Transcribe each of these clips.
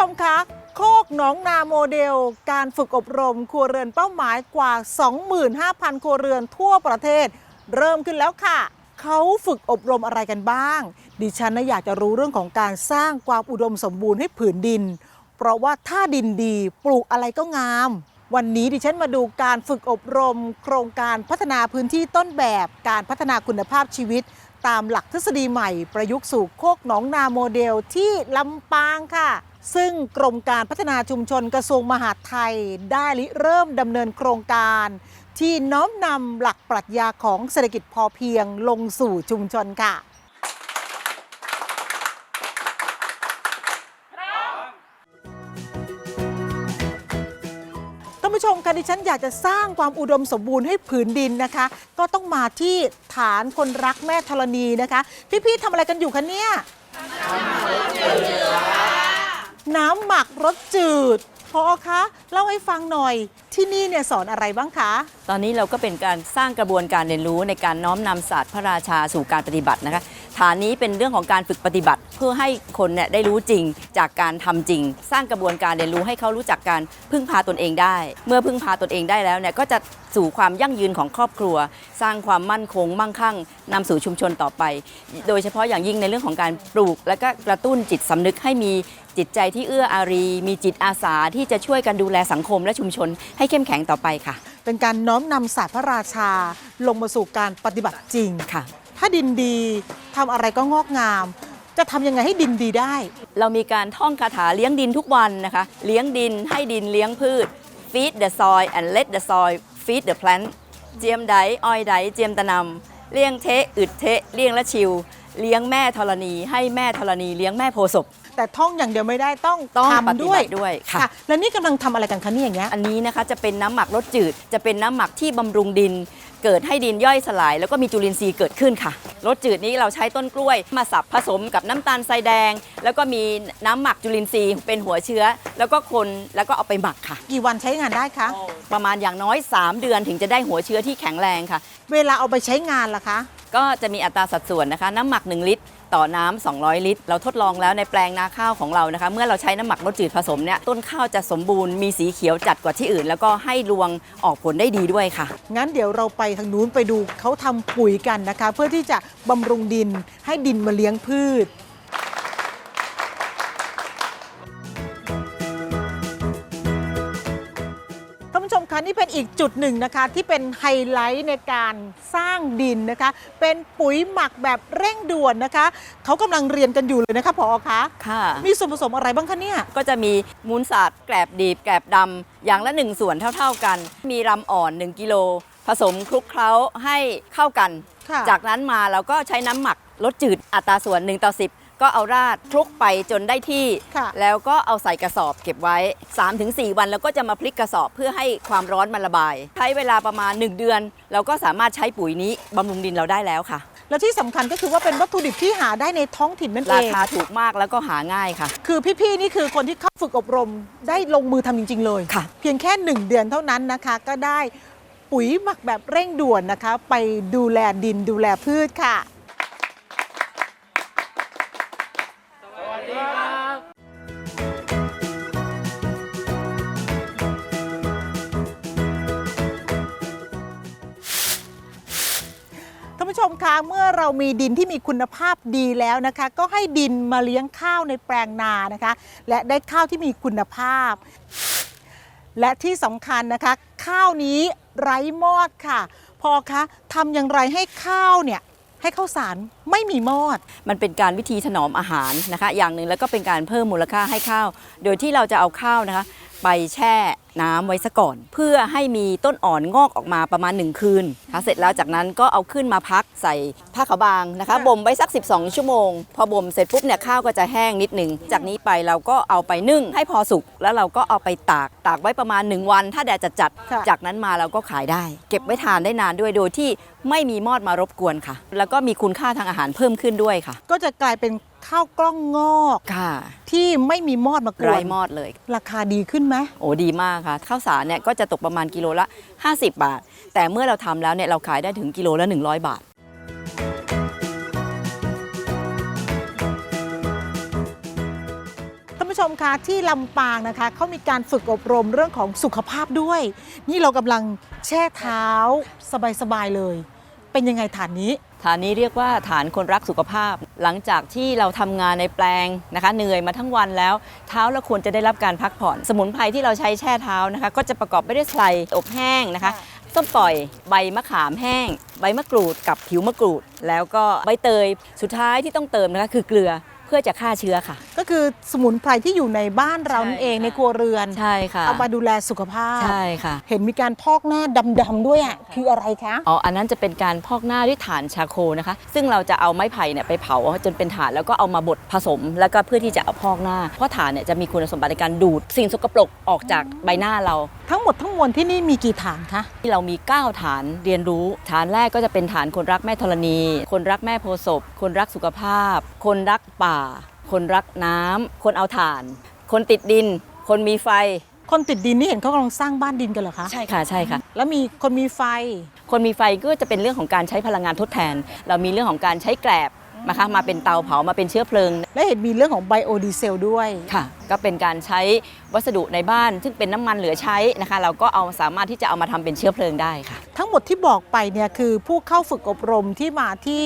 ชมคะ โคกหนองนาโมเดล การฝึกอบรมครัวเรือนเป้าหมายกว่า 25,000 ครัวเรือนทั่วประเทศ เริ่มขึ้นแล้วค่ะ เขาฝึกอบรมอะไรกันบ้าง ดิฉันนะอยากจะรู้เรื่องของการสร้างความอุดมสมบูรณ์ให้ผืนดิน เพราะว่าถ้าดินดีปลูกอะไรก็งาม วันนี้ดิฉันมาดูการฝึกอบรม โครงการพัฒนาพื้นที่ต้นแบบ การพัฒนาคุณภาพชีวิต ตามหลักทฤษฎีใหม่ประยุกต์สู่โคกหนองนาโมเดลที่ลำปางค่ะ ซึ่งกรมการพัฒนาชุมชนกระทรวงมหาดไทย ได้ริเริ่มดำเนินโครงการ ที่น้อมนำหลักปรัชญาของเศรษฐกิจพอเพียงลงสู่ชุมชนค่ะ ผู้ชมคะดิฉันอยากจะสร้างความอุดมสมบูรณ์ให้ผืนดินนะคะ ก็ต้องมาที่ฐานคนรักแม่ธรณีนะคะ พี่ๆทำอะไรกันอยู่คะเนี่ยน้ำหมักรสจืดพอคะเล่าให้ฟังหน่อยที่นี่เนี่ยสอนอะไรบ้างคะ ตอนนี้เราก็เป็นการสร้างกระบวนการเรียนรู้ในการน้อมนำศาสตร์พระราชาสู่การปฏิบัตินะคะ ฐานนี้เป็นเรื่องของการฝึกปฏิบัติ เพื่อให้คนเนี่ยได้รู้จริงจากการทำจริง สร้างกระบวนการเรียนรู้ให้เขารู้จักการพึ่งพาตนเองได้ เมื่อพึ่งพาตนเองได้แล้วเนี่ยก็จะสู่ความยั่งยืนของครอบครัว สร้างความมั่นคง มั่งคั่งนำสู่ชุมชนต่อไป โดยเฉพาะอย่างยิ่งในเรื่องของการปลูก และก็กระตุ้นจิตสำนึกให้มีจิตใจที่เอื้ออารี มีจิตอาสาที่จะช่วยกันดูแลสังคมและชุมชน ให้เข้มแข็งต่อไปค่ะ เป็นการน้อมนำศาสตร์พระราชาลงมาสู่การปฏิบัติจริงค่ะ ถ้าดินดีทำอะไรก็งอกงาม จะทำยังไงให้ดินดีได้ เรามีการท่องคาถาเลี้ยงดินทุกวันนะคะ เลี้ยงดินให้ดินเลี้ยงพืช feed the soil and let the soil feed the plant เจียมไดอ้อยไดเจียมตะนำเลี้ยงเทะอึดเทะเลี้ยงละชิว เลี้ยงแม่ธรณีให้แม่ธรณีเลี้ยงแม่โพธิ์ศพ แต่ท่องอย่างเดียวไม่ได้ต้องต้องปฏิทำด้วยบัติด้วยค่ะ แล้วนี่กำลังทำอะไรกันคะเนี่ยอย่างเงี้ย อันนี้นะคะจะเป็นน้ำหมักรสจืด จะเป็นน้ำหมักที่บำรุงดิน เกิดให้ดินย่อยสลาย แล้วก็มีจุลินทรีย์เกิดขึ้นค่ะรสจืดนี้เราใช้ต้นกล้วยมาสับผสมกับน้ำตาลทรายแดง แล้วก็มีน้ำหมักจุลินทรีย์เป็นหัวเชื้อ แล้วก็คนแล้วก็เอาไปหมักค่ะ กี่วันใช้งานได้คะ ประมาณอย่างน้อย 3 เดือนถึงจะได้หัวเชื้อที่แข็งแรงค่ะ เวลาเอาไปใช้งานล่ะคะ ก็จะมีอัตราสัดส่วนนะคะ น้ำหมัก 1 ลิตร ต่อน้ำ200 ลิตร เราทดลองแล้วในแปลงนาข้าวของเรานะคะ เมื่อเราใช้น้ำหมักรสจืดผสมเนี่ยต้นข้าวจะสมบูรณ์มีสีเขียวจัดกว่าที่อื่น แล้วก็ให้รวงออกผลได้ดีด้วยค่ะ งั้นเดี๋ยวเราไปทางนู้นไปดูเขาทำปุ๋ยกันนะคะ เพื่อที่จะบำรุงดินให้ดินมาเลี้ยงพืช นผู้ชมคะนี่เป็นอีกจุดหนึ่งนะคะที่เป็นไฮไลท์ในการสร้างดินนะคะ เป็นปุ๋ยหมักแบบเร่งด่วนนะคะเขากำลังเรียนกันอยู่เลยนะคะพอคะค่ะ มีส่วนผสมอะไรบ้างคะเนี่ย ก็จะมีมูลสัตว์แกลบดีบแกลบดำอย่างละ 1 ส่วนเท่า ๆกัน มีรำอ่อน 1 กิโล ผสมคลุกเคล้าให้เข้ากัน ค่ะ จากนั้นมาเราก็ใช้น้ำหมักลดจืดอัตราส่วน 1 ต่อ 10 ก็เอาราดคลุกไปจนได้ที่ ค่ะ แล้วก็เอาใส่กระสอบเก็บไว้ 3-4 วันแล้วก็จะมาพลิกกระสอบเพื่อให้ความร้อนมันระบาย ใช้เวลาประมาณ 1 เดือน เราก็สามารถใช้ปุ๋ยนี้บำรุงดินเราได้แล้วค่ะ และที่สำคัญก็คือว่าเป็นวัตถุดิบที่หาได้ในท้องถิ่นนั่นเอรางคาถูกมากแล้วก็หาง่ายค่ะ คือพี่ๆนี่คือคนที่เข้าฝึกอบรมได้ลงมือทำจริง ๆ เลย ค่ะ เพียงแค่ 1 เดือนเท่านั้นนะคะ ก็ได้ปุ๋ยหมักแบบเร่งด่วนนะคะ ไปดูแลดินดูแลพืชค่ะ ชมคะเมื่อเรามีดินที่มีคุณภาพดีแล้วนะคะ ก็ให้ดินมาเลี้ยงข้าวในแปลงนานะคะ และได้ข้าวที่มีคุณภาพ และที่สำคัญนะคะ ข้าวนี้ไร้มอดค่ะ พอคะทำอย่างไรให้ข้าวเนี่ยให้ข้าวสารไม่มีมอด มันเป็นการวิธีถนอมอาหารนะคะ อย่างหนึ่งแล้วก็เป็นการเพิ่มมูลค่าให้ข้าว โดยที่เราจะเอาข้าวนะคะ ไปแช่น้ำไว้ซะก่อน เพื่อให้มีต้นอ่อนงอกออกมาประมาณ 1 คืนค่ะเสร็จแล้วจากนั้นก็เอาขึ้นมาพักใส่ผ้าขาวบางนะคะค่ะบ่มไว้สัก 12 ชั่วโมง พอบ่มเสร็จปุ๊บเนี่ยข้าวก็จะแห้งนิดหนึ่งจากนี้ไปเราก็เอาไปนึ่งให้พอสุกแล้วเราก็เอาไปตากตากไว้ประมาณ 1 วัน ถ้าแดดจัดค่ะๆจากนั้นมาเราก็ขายได้ เก็บไว้ทานได้นานด้วยโดยที่ไม่มีมอดมารบกวนค่ะ แล้วก็มีคุณค่าทางอาหารเพิ่มขึ้นด้วยค่ะ ก็จะกลายเป็น ข้าวกล้องงอกค่ะที่ไม่มีมอดมากวไร้นมอดเลย ราคาดีขึ้นไหมโอ้ดีมากค่ะ ข้าวสารเนี่ยก็จะตกประมาณกิโลละ 50 บาท แต่เมื่อเราทำแล้วเนี่ยเราขายได้ถึงกิโลละ 100 บาท ท่านผู้ชชมคะที่ลำปางนะคะเขามีการฝึกอบรมเรื่องของสุขภาพด้วย นี่เรากำลังแช่เท้าสบายๆเลย เป็นยังไงฐานนี้ ฐานนี้เรียกว่าฐานคนรักสุขภาพ หลังจากที่เราทำงานในแปลงนะคะเหนื่อยมาทั้งวันแล้ว เท้าเราควรจะได้รับการพักผ่อน สมุนไพรที่เราใช้แช่เท้านะคะ ก็จะประกอบไปด้วยไทรอบแห้งนะคะส้มปล่อยใบมะขามแห้ง ใบมะกรูดกับผิวมะกรูด แล้วก็ใบเตยสุดท้ายที่ต้องเติมนะคะคือเกลือ พื่อจะฆ่าเชื้อค่ะ ก็คือสมุนไพรที่อยู่ในบ้านเรานั่นเองใช่ค่ะในครัวเรือนใช่ค่ะเอามาดูแลสุขภาพใช่ค่ะ เห็นมีการพอกหน้าดำๆด้วยอะคืออะไรคะอ๋ออันนั้นจะเป็นการพอกหน้าด้วยถ่านชาโคนะคะ ซึ่งเราจะเอาไม้ไผ่เนี่ยไปเผาจนเป็นถ่านแล้วก็เอามาบดผสม แล้วก็เพื่อที่จะเอาพอกหน้า เพราะถ่านเนี่ยจะมีคุณสมบัติในการดูดสิ่งสกปรกออกจากใบหน้าเรา ทั้งหมดทั้งมวลที่นี่มีกี่ฐานคะที่เรามี 9 ฐานเรียนรู้ ฐานแรกก็จะเป็นฐานคนรักแม่ธรณี คนรักแม่โพธิ์ศพคนรักสุขภาพ คนรักป่าคนรักน้ำคนเอาถ่าน คนติดดิน คนมีไฟ คนติดดินนี่เห็นเขากำลังสร้างบ้านดินกันเหรอคะ ใช่ค่ะใช่ค่ะ แล้วมีคนมีไฟ คนมีไฟก็จะเป็นเรื่องของการใช้พลังงานทดแทน เรามีเรื่องของการใช้แกลบนะคะมาเป็นเตาเผามาเป็นเชื้อเพลิง และเห็นมีเรื่องของไบโอดีเซลด้วยค่ะ ก็เป็นการใช้วัสดุในบ้าน ซึ่งเป็นน้ำมันเหลือใช้นะคะ เราก็เอาสามารถที่จะเอามาทำเป็นเชื้อเพลิงได้ค่ะ ทั้งหมดที่บอกไปเนี่ยคือผู้เข้าฝึกอบรมที่มาที่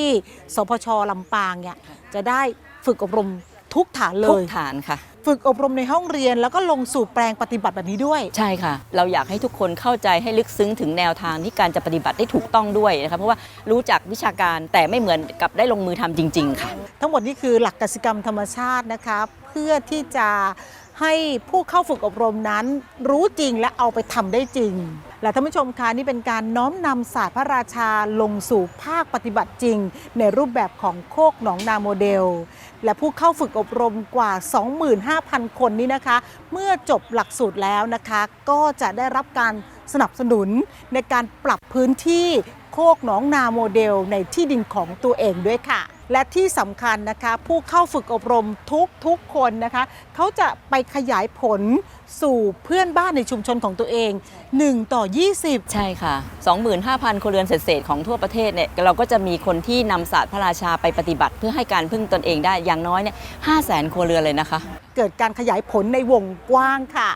สพชลำปางเนี่ยจะได้ ฝึกอบรมทุกฐานเลทุกยฐานค่ะ ฝึกอบรมในห้องเรียนแล้วก็ลงสู่แปลงปฏิบัติแบบนี้ด้วย ใช่ค่ะ เราอยากให้ทุกคนเข้าใจให้ลึกซึ้งถึงแนวทางที่การจะปฏิบัติได้ถูกต้องด้วยนะคะเพราะว่ารู้จักวิชาการแต่ไม่เหมือนกับได้ลงมือทำจริง ๆ ค่ะ ทั้งหมดนี่คือหลักกสิกรรมธรรมชาตินะคะเพื่อที่จะให้ผู้เข้าฝึกอบรมนั้นรู้จริงและเอาไปทำได้จริง และท่านผู้ชมคะนี่เป็นการน้อมนำศาสตร์พระราชาลงสู่ภาคปฏิบัติจริง ในรูปแบบของโคกหนองนาโมเดล และผู้เข้าฝึกอบรมกว่า 25,000 คนนี้นะคะ เมื่อจบหลักสูตรแล้วนะคะ ก็จะได้รับการ สนับสนุนในการปรับพื้นที่โคกหนองนาโมเดลในที่ดินของตัวเองด้วยค่ะ และที่สำคัญนะคะ ผู้เข้าฝึกอบรมทุกทุกๆคนนะคะ เขาจะไปขยายผลสู่เพื่อนบ้านในชุมชนของตัวเอง 1 ต่อ 20 ใช่ค่ะ 25,000ครัวเรือนเศษๆของทั่วประเทศเนี่ยเราก็จะมีคนที่นำศาสตร์พระราชาไปปฏิบัติ เพื่อให้การพึ่งตนเองได้อย่างน้อยเนี่ย500,000ครัวเรือนเลยนะคะ เกิดการขยายผลในวงกว้างค่ะ